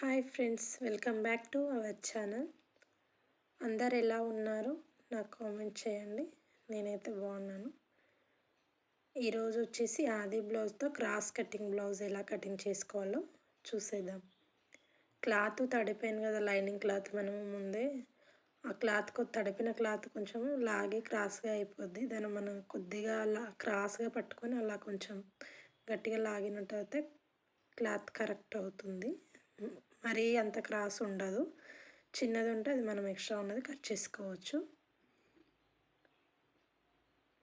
Hi friends welcome back to our channel. అందరు ఎలా ఉన్నారు? నాకు కామెంట్ చేయండి. నేనైతే బాగున్నాను. ఈరోజు వచ్చేసి ఆది బ్లౌజ్తో క్రాస్ కటింగ్ బ్లౌజ్ ఎలా కటింగ్ చేసుకోవాలో చూసేద్దాం. క్లాత్ తడిపోయింది కదా లైనింగ్ క్లాత్ మనము ముందే. ఆ క్లాత్ తడిపిన క్లాత్ కొంచెం లాగి క్రాస్గా అయిపోద్ది. దాన్ని మనం కొద్దిగా అలా క్రాస్గా పట్టుకొని అలా కొంచెం గట్టిగా లాగినట్టు అయితే క్లాత్ కరెక్ట్ అవుతుంది. మరీ అంత క్రాస్ ఉండదు. చిన్నది ఉంటే అది మనం ఎక్స్ట్రా ఉన్నది కట్ చేసుకోవచ్చు.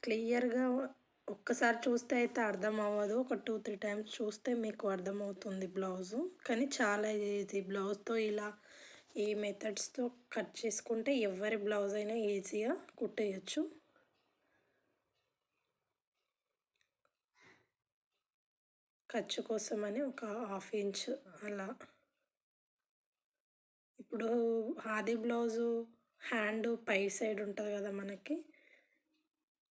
క్లియర్గా ఒక్కసారి చూస్తే అయితే అర్థం అవ్వదు. ఒక టూ త్రీ టైమ్స్ చూస్తే మీకు అర్థమవుతుంది బ్లౌజు. కానీ చాలా ఈజీ. బ్లౌజ్తో ఇలా ఈ మెథడ్స్తో కట్ చేసుకుంటే ఎవరి బ్లౌజ్ అయినా ఈజీగా కుట్టేయచ్చు. ఖర్చు కోసమని ఒక హాఫ్ ఇంచ్ అలా ఇప్పుడు ఆది బ్లౌజు హ్యాండ్ పై సైడ్ ఉంటుంది కదా మనకి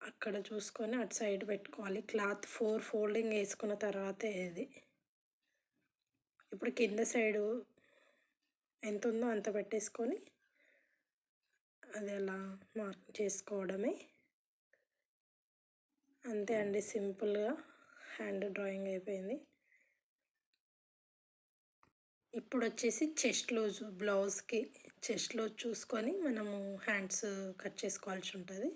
అక్కడ చూసుకొని అటు సైడ్ పెట్టుకోవాలి. క్లాత్ ఫోర్ ఫోల్డింగ్ వేసుకున్న తర్వాతే ఇది. ఇప్పుడు కింద సైడు ఎంత ఉందో అంత పెట్టేసుకొని అది అలా మార్క్ చేసుకోవడమే. అంతే అండి సింపుల్గా హ్యాండ్ డ్రాయింగ్ అయిపోయింది. ఇప్పుడు వచ్చేసి చెస్ట్ లూజ్ బ్లౌజ్కి చెస్ట్ చూసుకొని మనము హ్యాండ్స్ కట్ చేసుకోవాల్సి ఉంటుంది.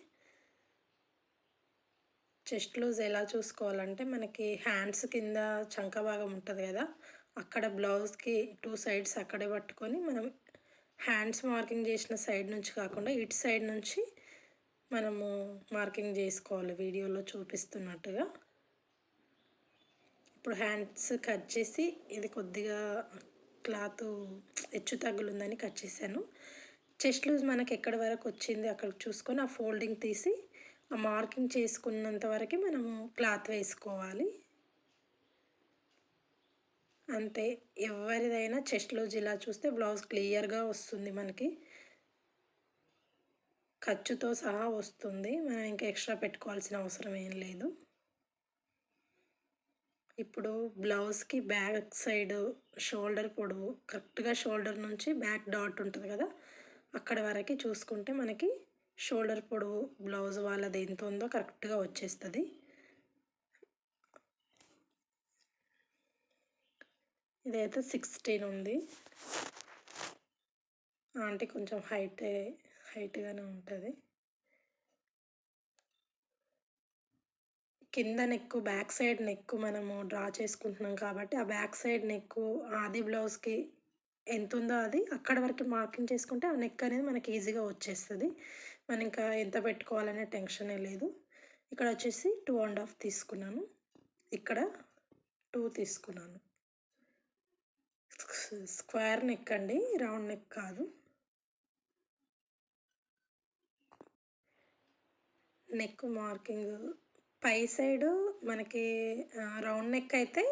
చెస్ట్ లూజ్ ఎలా చూసుకోవాలంటే మనకి హ్యాండ్స్ కింద చంక భాగం ఉంటుంది కదా అక్కడ బ్లౌజ్కి టూ సైడ్స్ అక్కడే పట్టుకొని మనం హ్యాండ్స్ మార్కింగ్ చేసిన సైడ్ నుంచి కాకుండా ఇటు సైడ్ నుంచి మనము మార్కింగ్ చేసుకోవాలి వీడియోలో చూపిస్తున్నట్టుగా. ఇప్పుడు హ్యాండ్స్ కట్ చేసి ఇది కొద్దిగా క్లాత్ హెచ్చు తగ్గులుందని కట్ చేశాను. చెస్ట్ లూజ్ మనకి ఎక్కడి వరకు వచ్చింది అక్కడ చూసుకొని ఆ ఫోల్డింగ్ తీసి ఆ మార్కింగ్ చేసుకున్నంత వరకు మనము క్లాత్ వేసుకోవాలి. అంతే ఎవరిదైనా చెస్ట్ లూజ్ ఇలా చూస్తే బ్లౌజ్ క్లియర్గా వస్తుంది మనకి. ఖర్చుతో సహా వస్తుంది మనం ఇంకా ఎక్స్ట్రా పెట్టుకోవాల్సిన అవసరం ఏం లేదు. ఇప్పుడు బ్లౌజ్కి బ్యాక్ సైడ్ షోల్డర్ పొడవు కరెక్ట్గా షోల్డర్ నుంచి బ్యాక్ డాట్ ఉంటుంది కదా? అక్కడ వరకు చూసుకుంటే మనకి షోల్డర్ పొడవు బ్లౌజ్ వాళ్ళది ఎంత ఉందో కరెక్ట్గా వచ్చేస్తుంది. ఇదైతే సిక్స్టీన్ ఉంది. ఆంటీ కొంచెం హైట్ హైట్గానే ఉంటుంది. కింద నెక్ బ్యాక్ సైడ్ నెక్ మనము డ్రా చేసుకుంటున్నాం కాబట్టి ఆ బ్యాక్ సైడ్ నెక్ ఆది బ్లౌజ్కి ఎంత ఉందో అది అక్కడ వరకు మార్కింగ్ చేసుకుంటే ఆ నెక్ అనేది మనకి ఈజీగా వచ్చేస్తుంది. మనం ఇంకా ఎంత పెట్టుకోవాలనే టెన్షనే లేదు. ఇక్కడ వచ్చేసి టూ అండ్ హాఫ్ తీసుకున్నాను. ఇక్కడ టూ తీసుకున్నాను. స్క్వేర్ నెక్ అండి రౌండ్ నెక్ కాదు. నెక్ మార్కింగ్ పై సైడు మనకి రౌండ్ నెక్ అయితే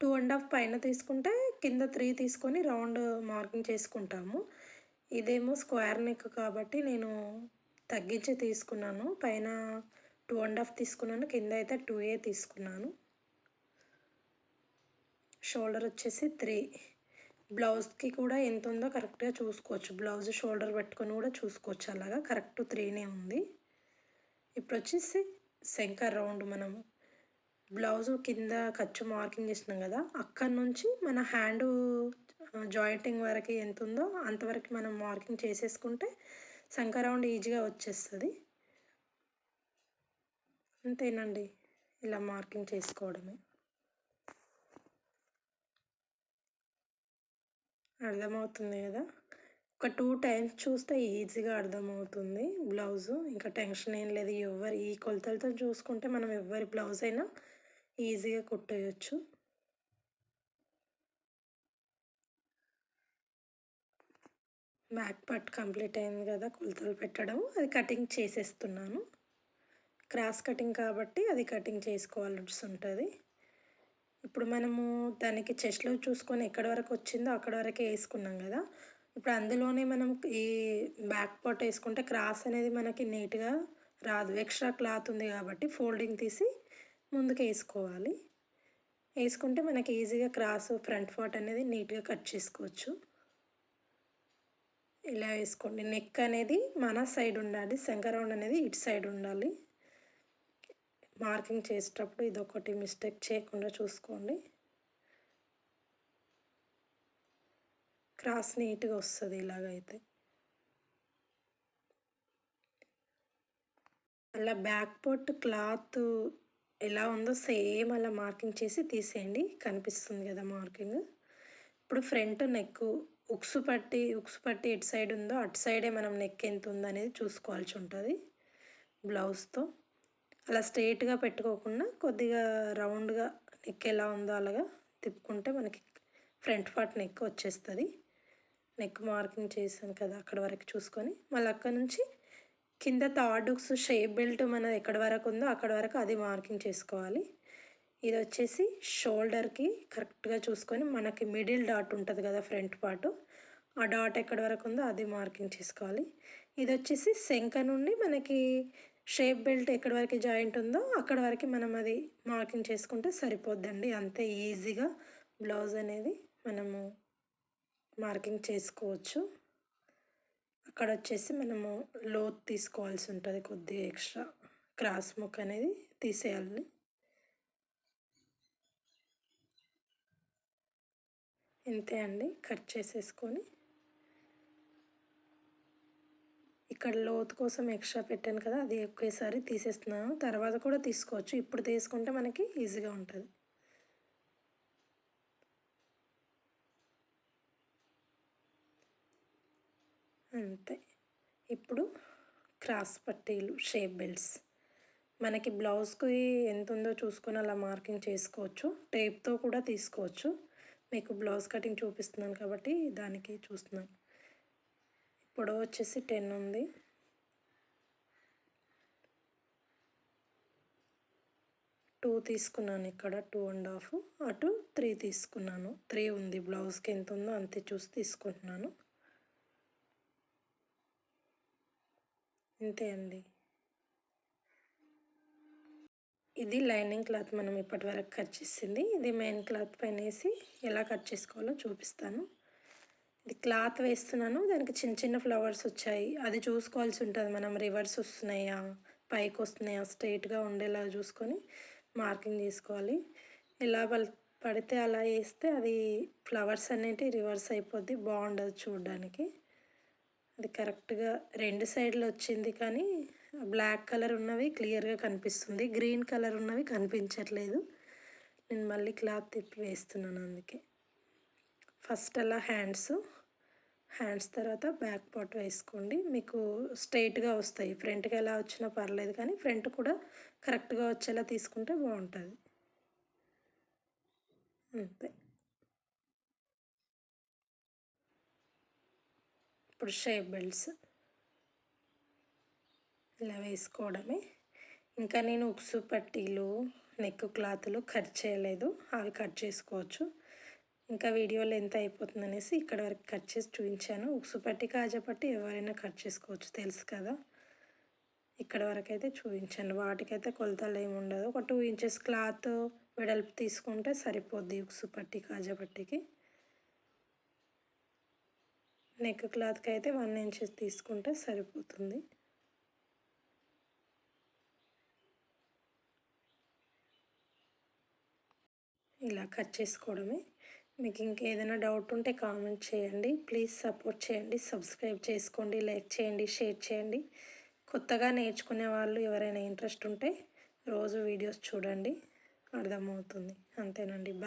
టూ అండ్ హాఫ్ పైన తీసుకుంటే కింద త్రీ తీసుకొని రౌండ్ మార్కింగ్ చేసుకుంటాము. ఇదేమో స్క్వేర్ నెక్ కాబట్టి నేను తగ్గించి తీసుకున్నాను. పైన టూ అండ్ హాఫ్ తీసుకున్నాను. కింద అయితే టూ ఏ తీసుకున్నాను. షోల్డర్ వచ్చేసి త్రీ. బ్లౌజ్కి కూడా ఎంత ఉందో కరెక్ట్గా చూసుకోవచ్చు. బ్లౌజ్ షోల్డర్ పెట్టుకొని కూడా చూసుకోవచ్చు. అలాగా కరెక్ట్ త్రీనే ఉంది. ఇప్పుడు వచ్చేసి శంకర్ రౌండ్ మనం బ్లౌజ్ కింద ఖర్చు మార్కింగ్ చేసినాం కదా అక్కడ నుంచి మన హ్యాండ్ జాయింటింగ్ వరకు ఎంత ఉందో అంతవరకు మనం మార్కింగ్ చేసేసుకుంటే శంకర్ రౌండ్ ఈజీగా వచ్చేస్తుంది. అంతేనండి ఇలా మార్కింగ్ చేసుకోవడమే. అర్థమవుతుంది కదా? ఒక టూ టైమ్స్ చూస్తే ఈజీగా అర్థమవుతుంది బ్లౌజు. ఇంకా టెన్షన్ ఏం లేదు ఎవరి ఈ కొలతలతో చూసుకుంటే మనం ఎవరి బ్లౌజ్ అయినా ఈజీగా కుట్టేయచ్చు. బ్యాక్ పార్ట్ కంప్లీట్ అయింది కదా కొలతలు పెట్టడం అది కటింగ్ చేసేస్తున్నాను. క్రాస్ కటింగ్ కాబట్టి అది కటింగ్ చేసుకోవాల్సి ఉంటుంది. ఇప్పుడు మనము దానికి చెస్ట్లో చూసుకొని ఎక్కడి వరకు వచ్చిందో అక్కడ వరకే వేసుకున్నాం కదా ఇప్పుడు అందులోనే మనం ఈ బ్యాక్ పార్ట్ వేసుకుంటే క్రాస్ అనేది మనకి నీట్గా రాదు. ఎక్స్ట్రా క్లాత్ ఉంది కాబట్టి ఫోల్డింగ్ తీసి ముందుకు వేసుకోవాలి. వేసుకుంటే మనకి ఈజీగా క్రాస్ ఫ్రంట్ పార్ట్ అనేది నీట్గా కట్ చేసుకోవచ్చు. ఇలా వేసుకోండి. నెక్ అనేది మన సైడ్ ఉండాలి. శంకరౌండ్ అనేది ఇటు సైడ్ ఉండాలి. మార్కింగ్ చేసేటప్పుడు ఇది ఒకటి మిస్టేక్ చేయకుండా చూసుకోండి. క్రాస్ నీట్గా వస్తుంది ఇలాగైతే. అలా బ్యాక్ పొట్ క్లాత్ ఎలా ఉందో సేమ్ అలా మార్కింగ్ చేసి తీసేయండి. కనిపిస్తుంది కదా మార్కింగ్. ఇప్పుడు ఫ్రంట్ నెక్ ఉక్సు పట్టి ఉక్సు పట్టి ఎటు సైడ్ ఉందో అటు సైడే మనం నెక్ ఎంత ఉందనేది చూసుకోవాల్సి ఉంటుంది బ్లౌజ్తో. అలా స్ట్రేట్గా పెట్టుకోకుండా కొద్దిగా రౌండ్గా నెక్ ఎలా ఉందో అలాగా తిప్పుకుంటే మనకి ఫ్రంట్ పార్ట్ నెక్ వచ్చేస్తుంది. నెక్ మార్కింగ్ చేశాను కదా అక్కడ వరకు చూసుకొని. మళ్ళీ అక్కడ నుంచి కింద థార్డుక్స్ షేప్ బెల్ట్ మనది ఎక్కడ వరకు ఉందో అక్కడ వరకు అది మార్కింగ్ చేసుకోవాలి. ఇది వచ్చేసి షోల్డర్కి కరెక్ట్గా చూసుకొని మనకి మిడిల్ డాట్ ఉంటుంది కదా ఫ్రంట్ పార్ట్. ఆ డాట్ ఎక్కడ వరకు ఉందో అది మార్కింగ్ చేసుకోవాలి. ఇది వచ్చేసి శంక నుండి మనకి షేప్ బెల్ట్ ఎక్కడి వరకు జాయింట్ ఉందో అక్కడ వరకు మనం అది మార్కింగ్ చేసుకుంటే సరిపోద్దండి. అంతే ఈజీగా బ్లౌజ్ అనేది మనము మార్కింగ్ చేసుకోవచ్చు. అక్కడ వచ్చేసి మనము లోత్ తీసుకోవాల్సి ఉంటుంది కొద్దిగా ఎక్స్ట్రా. క్రాస్ ముక్ అనేది తీసేయాలి. ఇంతే అండి. కట్ చేసేసుకొని. ఇక్కడ లోతు కోసం ఎక్స్ట్రా పెట్టాను కదా అది ఒకేసారి తీసేస్తున్నాను. తర్వాత కూడా తీసుకోవచ్చు. ఇప్పుడు తీసుకుంటే మనకి ఈజీగా ఉంటుంది. అంతే ఇప్పుడు క్రాస్ పట్టీలు షేప్ బెల్ట్స్. మనకి బ్లౌజ్కి ఎంత ఉందో చూసుకొని అలా మార్కింగ్ చేసుకోవచ్చు. టేప్తో కూడా తీసుకోవచ్చు. మీకు బ్లౌజ్ కటింగ్ చూపిస్తున్నాను కాబట్టి దానికి చూస్తున్నాను. ఇప్పుడు వచ్చేసి టెన్ ఉంది. టూ తీసుకున్నాను ఇక్కడ టూ అండ్ హాఫ్. అటు త్రీ తీసుకున్నాను. త్రీ ఉంది బ్లౌజ్కి ఎంత ఉందో అంతే చూసి తీసుకుంటున్నాను. ఇంతే అండి. ఇది లైనింగ్ క్లాత్ మనం ఇప్పటి వరకు కట్ చేసింది. ఇది మెయిన్ క్లాత్ పైన వేసి ఎలా కట్ చేసుకోవాలో చూపిస్తాను. ఇది క్లాత్ వేస్తున్నాను. దానికి చిన్న చిన్న ఫ్లవర్స్ వచ్చాయి. అది చూసుకోవాల్సి ఉంటుంది. మనం రివర్స్ వస్తున్నాయా పైకి వస్తున్నాయా స్ట్రైట్గా ఉండేలా చూసుకొని మార్కింగ్ చేసుకోవాలి. ఎలా పడితే అలా వేస్తే అది ఫ్లవర్స్ అనేటివి రివర్స్ అయిపోద్ది. బాగుండదు చూడడానికి. అది కరెక్ట్గా రెండు సైడ్లు వచ్చింది కానీ బ్లాక్ కలర్ ఉన్నవి క్లియర్గా కనిపిస్తుంది. గ్రీన్ కలర్ ఉన్నవి కనిపించట్లేదు. నేను మళ్ళీ క్లాత్ తిప్పి వేస్తున్నాను అందుకే. ఫస్ట్ అలా హ్యాండ్స్ హ్యాండ్స్ తర్వాత బ్యాక్ పార్ట్ వేసుకోండి. మీకు స్ట్రైట్గా వస్తాయి. ఫ్రంట్కి ఎలా వచ్చినా పర్లేదు కానీ ఫ్రంట్ కూడా కరెక్ట్గా వచ్చేలా తీసుకుంటే బాగుంటుంది. అంతే. ఇప్పుడు షేప్ బెల్ట్స్ ఇలా వేసుకోవడమే. ఇంకా నేను ఉక్సు పట్టీలు నెక్ క్లాత్లు కట్ చేయలేదు. అవి కట్ చేసుకోవచ్చు. ఇంకా వీడియోలో ఎంత అయిపోతుంది అనేసి ఇక్కడ వరకు కట్ చేసి చూపించాను. ఉక్సు పట్టి కాజపట్టి ఎవరైనా కట్ చేసుకోవచ్చు తెలుసు కదా. ఇక్కడ వరకు అయితే చూపించాను. వాటికైతే కొలతలు ఏమి ఉండదు. ఒక టూ ఇంచెస్ క్లాత్ వెడల్పు తీసుకుంటే సరిపోద్ది ఉక్సు పట్టి కాజపట్టికి నెక్ క్లాత్కి అయితే వన్ ఇంచెస్ తీసుకుంటే సరిపోతుంది. ఇలా కట్ చేసుకోవడమే. మీకు ఇంకేదైనా డౌట్ ఉంటే కామెంట్ చేయండి. ప్లీజ్ సపోర్ట్ చేయండి. సబ్స్క్రైబ్ చేసుకోండి. లైక్ చేయండి. షేర్ చేయండి. కొత్తగా నేర్చుకునే వాళ్ళు ఎవరైనా ఇంట్రెస్ట్ ఉంటే రోజు వీడియోస్ చూడండి. అర్థమవుతుంది. అంతేనండి. బాయ్.